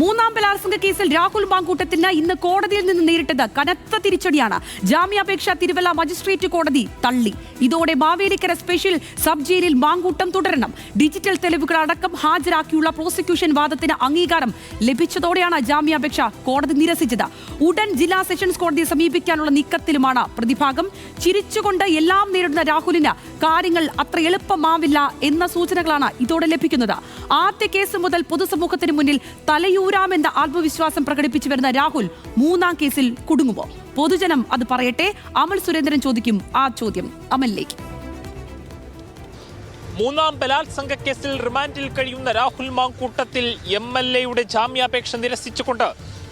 മൂന്നാം ബലാത്സംഗ കേസിൽ രാഹുൽ മാങ്കൂട്ടത്തിന് ഇന്ന് കോടതിയിൽ നിന്ന് നേരിട്ടത് കനത്ത തിരിച്ചടിയാണ്. ജാമ്യാപേക്ഷ തിരുവല്ല മജിസ്ട്രേറ്റ് കോടതി തള്ളി. ഇതോടെ മാവേലിക്കര സ്പെഷ്യൽ സബ് ജയിലിൽ മാങ്കൂട്ടം തുടരണം. ഡിജിറ്റൽ തെളിവുകൾ അടക്കം ഹാജരാക്കിയുള്ള പ്രോസിക്യൂഷൻ വാദത്തിന് അംഗീകാരം ലഭിച്ചതോടെയാണ് ജാമ്യാപേക്ഷ കോടതി നിരസിച്ചത്. ഉടൻ ജില്ലാ സെഷൻസ് കോടതിയെ സമീപിക്കാനുള്ള നീക്കത്തിലുമാണ് പ്രതിഭാഗം. ചിരിച്ചുകൊണ്ട് എല്ലാം നേരിടുന്ന രാഹുലിന് കാര്യങ്ങൾ അത്ര എളുപ്പമാവില്ല എന്ന സൂചനകളാണ് ഇതോടെ ലഭിക്കുന്നത്. ആദ്യ കേസ് മുതൽ പൊതുസമൂഹത്തിന് മുന്നിൽ തലയൂരാമെന്ന ആത്മവിശ്വാസം പ്രകടിപ്പിച്ചു വരുന്ന രാഹുൽ മൂന്നാം കേസിൽ കുടുങ്ങുമോ? പൊതുജനം അത് പറയട്ടെ. അമൽ സുരേന്ദ്രൻ ചോദിക്കും ആ ചോദ്യം അമലിലേക്ക്. മൂന്നാം ബലാത്സംഗ കേസിൽ റിമാൻഡിൽ കഴിയുന്ന രാഹുൽ മാങ്കൂട്ടത്തിൽ എം എൽ എയുടെ ജാമ്യാപേക്ഷ നിരസിച്ചുകൊണ്ട്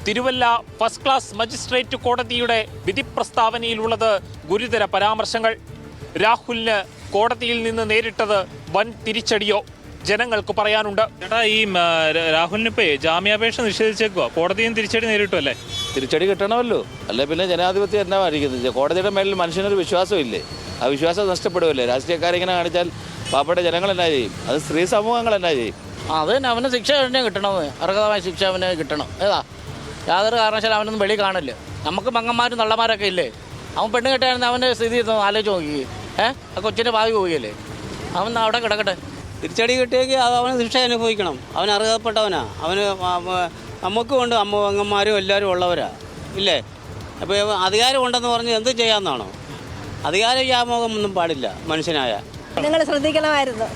തിരുവല്ല ഫസ്റ്റ് ക്ലാസ് മജിസ്ട്രേറ്റ് കോടതിയുടെ വിധി പ്രസ്താവനയിലുള്ളത് ഗുരുതര പരാമർശങ്ങൾ. രാഹുലിന് കോടതിയിൽ നിന്ന് നേരിട്ടത് വൻ തിരിച്ചടിയോ? ജനങ്ങൾക്ക് പറയാനുണ്ട്. ചേട്ടാ ഈ രാഹുലിനിപ്പേ ജാമ്യാപേക്ഷ നിഷേധിച്ചേക്കുക കോടതിയും തിരിച്ചടി നേരിട്ടു അല്ലേ തിരിച്ചടി കിട്ടണമല്ലോ. അല്ലെ പിന്നെ ജനാധിപത്യം എന്നാ വായിക്കുന്നത് കോടതിയുടെ മേലിൽ മനുഷ്യനൊരു വിശ്വാസമില്ലേ? ആ വിശ്വാസം നഷ്ടപ്പെടുമല്ലേ രാഷ്ട്രീയക്കാരിങ്ങനെ കാണിച്ചാൽ പാവപ്പെട്ട ജനങ്ങൾ എന്നാ ചെയ്യും? അത് സ്ത്രീ സമൂഹങ്ങൾ എന്നാ ചെയ്യും? അത് തന്നെ അവന് ശിക്ഷ തന്നെ കിട്ടണം. അർഹതമായ ശിക്ഷ അവന് കിട്ടണം. ഏതാ? യാതൊരു കാരണവശാലും അവനൊന്നും വെളി കാണില്ല. നമുക്ക് മങ്ങന്മാരും നള്ളമാരൊക്കെ ഇല്ലേ? അവൻ പെണ്ണ് കെട്ടായിരുന്നു അവന്റെ സ്ഥിതി ആലോചിച്ച് നോക്കി ഏഹ് ആ കൊച്ചിന്റെ ഭാവി പോവുകയല്ലേ? അവൻ അവിടെ കിടക്കട്ടെ. തിരിച്ചടി കിട്ടിയെങ്കിൽ അത് അവന് ശിക്ഷ അനുഭവിക്കണം. അവൻ അർഹതപ്പെട്ടവനാ. അവന് നമുക്കും ഉണ്ട് അമ്മ അംഗന്മാരും എല്ലാവരും ഉള്ളവരാ. ഇല്ലേ? അപ്പോൾ അധികാരം ഉണ്ടെന്ന് പറഞ്ഞ് എന്ത് ചെയ്യാമെന്നാണോ അധികാര വ്യാമോഹം ഒന്നും പാടില്ല മനുഷ്യനായ. നിങ്ങൾ ശ്രദ്ധിക്കണമായിരുന്നു.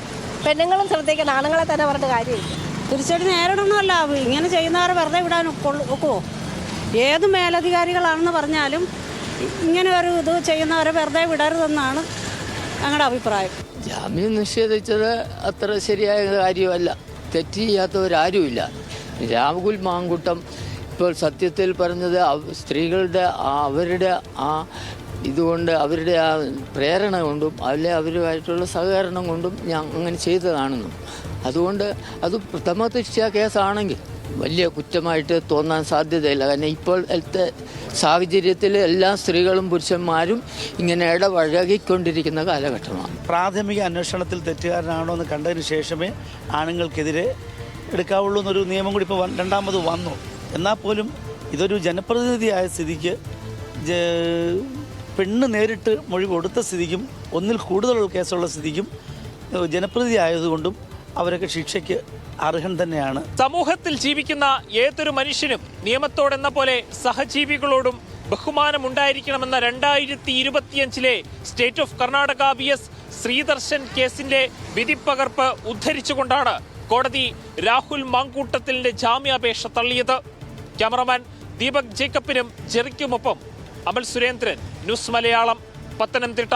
പെണ്ണുങ്ങളും ശ്രദ്ധിക്കണം. ആണുങ്ങളെ തന്നെ പറഞ്ഞിട്ട് കാര്യമില്ല. തിരിച്ചടി നേരിടണമല്ല. ഇങ്ങനെ ചെയ്യുന്നവരെ വെറുതെ വിടാൻ ഒക്കുമോ ഏത് മേലധികാരികളാണെന്ന് പറഞ്ഞാലും ഇങ്ങനെ ഒരു ഇത് ചെയ്യുന്നവരെ വെറുതെ വിടരുതെന്നാണ് ഞങ്ങളുടെ അഭിപ്രായം. ജാമ്യം നിഷേധിച്ചത് അത്ര ശരിയായ കാര്യമല്ല. തെറ്റ് ചെയ്യാത്തവരാരുമില്ല. രാഹുൽ മാങ്കുട്ടം ഇപ്പോൾ സത്യത്തിൽ പറഞ്ഞത് സ്ത്രീകളുടെ അവരുടെ ആ ഇതുകൊണ്ട് അവരുടെ ആ പ്രേരണ കൊണ്ടും അല്ലെ അവരുമായിട്ടുള്ള സഹകരണം കൊണ്ടും ഞാൻ അങ്ങനെ ചെയ്തതാണെന്നും. അതുകൊണ്ട് അത് പ്രഥമ ദൃഷ്ട്യാ കേസാണെങ്കിൽ. വലിയ കുറ്റമായിട്ട് തോന്നാൻ സാധ്യതയില്ല. കാരണം ഇപ്പോഴത്തെ സാഹചര്യത്തിൽ എല്ലാ സ്ത്രീകളും പുരുഷന്മാരും ഇങ്ങനെ ഇടപഴകിക്കൊണ്ടിരിക്കുന്ന കാലഘട്ടമാണ്. പ്രാഥമിക അന്വേഷണത്തിൽ തെറ്റുകാരനാണോ എന്ന് കണ്ടതിന് ശേഷമേ ആണുങ്ങൾക്കെതിരെ എടുക്കാവുള്ളൂ എന്നൊരു നിയമം കൂടി ഇപ്പോൾ രണ്ടാമത് വന്നു. എന്നാൽ പോലും ഇതൊരു ജനപ്രതിനിധിയായ സ്ഥിതിക്ക് പെണ്ണ് നേരിട്ട് മൊഴി കൊടുത്ത സ്ഥിതിക്കും ഒന്നിൽ കൂടുതലുള്ള കേസുള്ള സ്ഥിതിക്കും ജനപ്രതിനിധി ആയതുകൊണ്ടും അവരൊക്കെ ശിക്ഷയ്ക്ക് അർഹൻ തന്നെയാണ്. സമൂഹത്തിൽ ജീവിക്കുന്ന ഏതൊരു മനുഷ്യനും നിയമത്തോടെന്ന പോലെ സഹജീവികളോടും ബഹുമാനം ഉണ്ടായിരിക്കണമെന്ന രണ്ടായിരത്തി ഇരുപത്തിയഞ്ചിലെ State of Karnataka B S Sridarshan കേസിന്റെ വിധിപ്പകർപ്പ് ഉദ്ധരിച്ചുകൊണ്ടാണ് കോടതി രാഹുൽ മാങ്കൂട്ടത്തിലിന്റെ ജാമ്യാപേക്ഷ തള്ളിയത്. ക്യാമറമാൻ ദീപക് ജേക്കബിനും ജെറിക്കുമൊപ്പം അമൽ സുരേന്ദ്രൻ ന്യൂസ് മലയാളം പത്തനംതിട്ട.